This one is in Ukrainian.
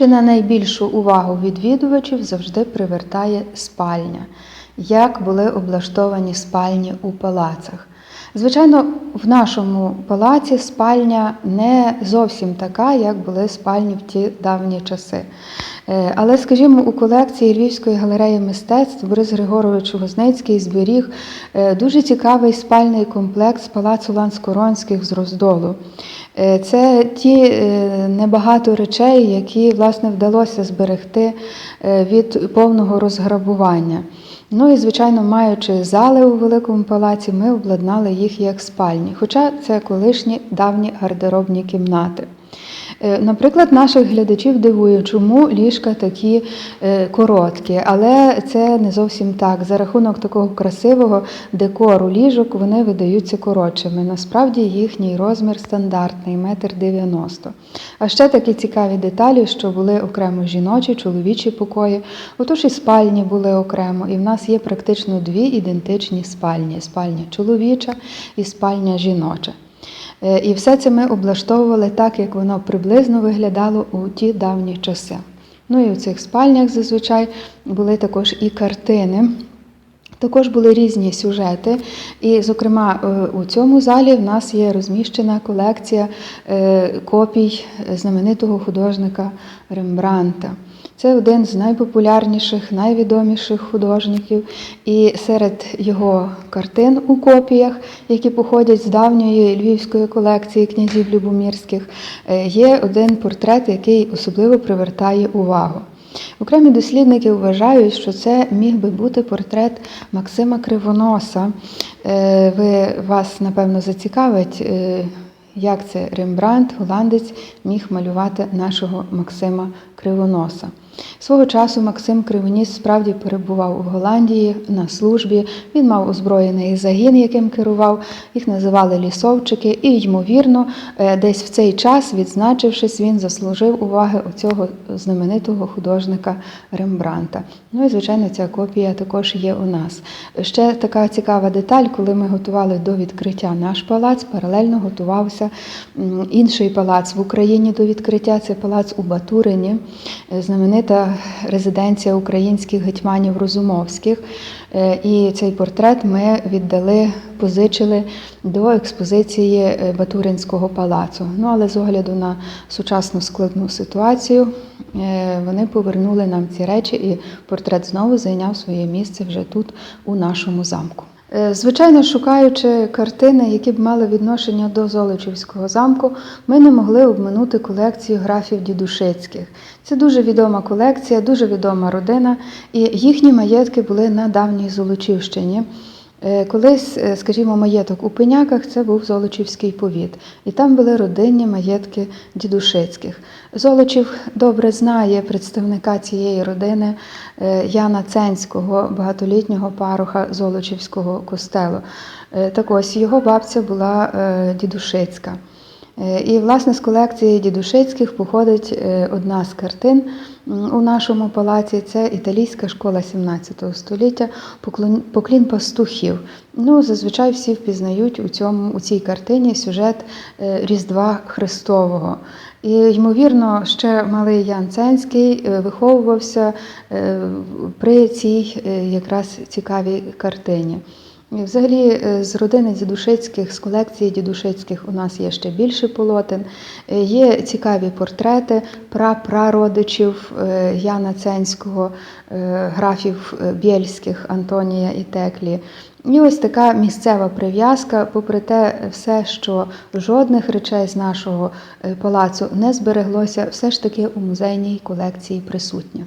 чи на найбільшу увагу відвідувачів завжди привертає спальня, як були облаштовані спальні у палацах. Звичайно, в нашому палаці спальня не зовсім така, як були спальні в ті давні часи. Е, Але, скажімо, у колекції Львівської галереї мистецтв Борис Григорович Возницький зберіг е, дуже цікавий спальний комплекс палацу Ланскоронських з роздолу. Е, Це ті небагато речей, які власне вдалося зберегти від повного розграбування. Ну і, звичайно, маючи зали у великому палаці, ми обладнали їх як спальні, хоча це колишні давні гардеробні кімнати. Е, Наприклад, наших глядачів дивує, чому ліжка такі е, короткі, але це не зовсім так. За рахунок такого красивого декору ліжок вони видаються коротшими. Насправді їхній розмір стандартний метр дев'яносто. А ще такі цікаві деталі, що були окремо жіночі, чоловічі покої. Отож і спальні були окремо, і в нас є практично дві ідентичні спальні: спальня чоловіча і спальня жіноча. Е, І все це ми облаштовували так, як воно приблизно виглядало у ті давні часи. Ну і у цих спальнях зазвичай були також і картини. Також були різні сюжети, і, зокрема, е, у цьому залі в нас є розміщена колекція е, копій знаменитого художника Рембранта. Це один з найпопулярніших, найвідоміших художників. І серед його картин у копіях, які походять з давньої львівської колекції князів Любомірських, е, є один портрет, який особливо привертає увагу. Окремі дослідники вважають, що це міг би бути портрет Максима Кривоноса. Е, Ви вас, напевно, зацікавить, е, як це Рембрандт, голландець, міг малювати нашого Максима Кривоноса. Свого часу Максим Кривоніс справді перебував у Голландії на службі. Він мав озброєний загін, яким керував. Їх називали лісовчики, і, ймовірно, е, десь в цей час, відзначившись, він заслужив уваги у цього знаменитого художника Рембранта. Ну і звичайно, ця копія також є у нас. Ще така цікава деталь, коли ми готували до відкриття наш палац, паралельно готувався інший палац в Україні до відкриття. Це палац у Батурині, е, резиденція українських гетьманів Розумовських. Е, І цей портрет ми віддали, позичили до експозиції е, Батуринського палацу. Ну але з огляду на сучасну складну ситуацію е, вони повернули нам ці речі, і портрет знову зайняв своє місце вже тут, у нашому замку. Е, Звичайно, шукаючи картини, які б мали відношення до Золочівського замку, ми не могли обминути колекцію графів Дідушицьких. Це дуже відома колекція, дуже відома родина, і їхні маєтки були на давній Золочівщині. Е, Колись, е, скажімо, маєток у Пеняках це був Золочівський повіт, і там були родинні маєтки дідушицьких. Золочів добре знає представника цієї родини е, Яна Ценського, багатолітнього паруха Золочівського костелу. Так ось його бабця була дідушицька. Е, І, власне, з колекції дідушицьких походить е, одна з картин у нашому палаці. Це італійська школа 17 століття, поклін пастухів. Ну, зазвичай всі впізнають у, цьому, у цій картині сюжет е, Різдва Христового. І, ймовірно, ще малий Ян Ценський виховувався при цій якраз цікавій картині. Взагалі, е, з родини дідушицьких, з колекції дідушицьких у нас є ще більше полотен. Е, Є цікаві портрети прапрародичів е, Яна Ценського, графів Бєльських, Антонія і Теклі. І ось така місцева прив'язка, попри те, все, що жодних речей з нашого палацу не збереглося, все ж таки у музейній колекції присутнє.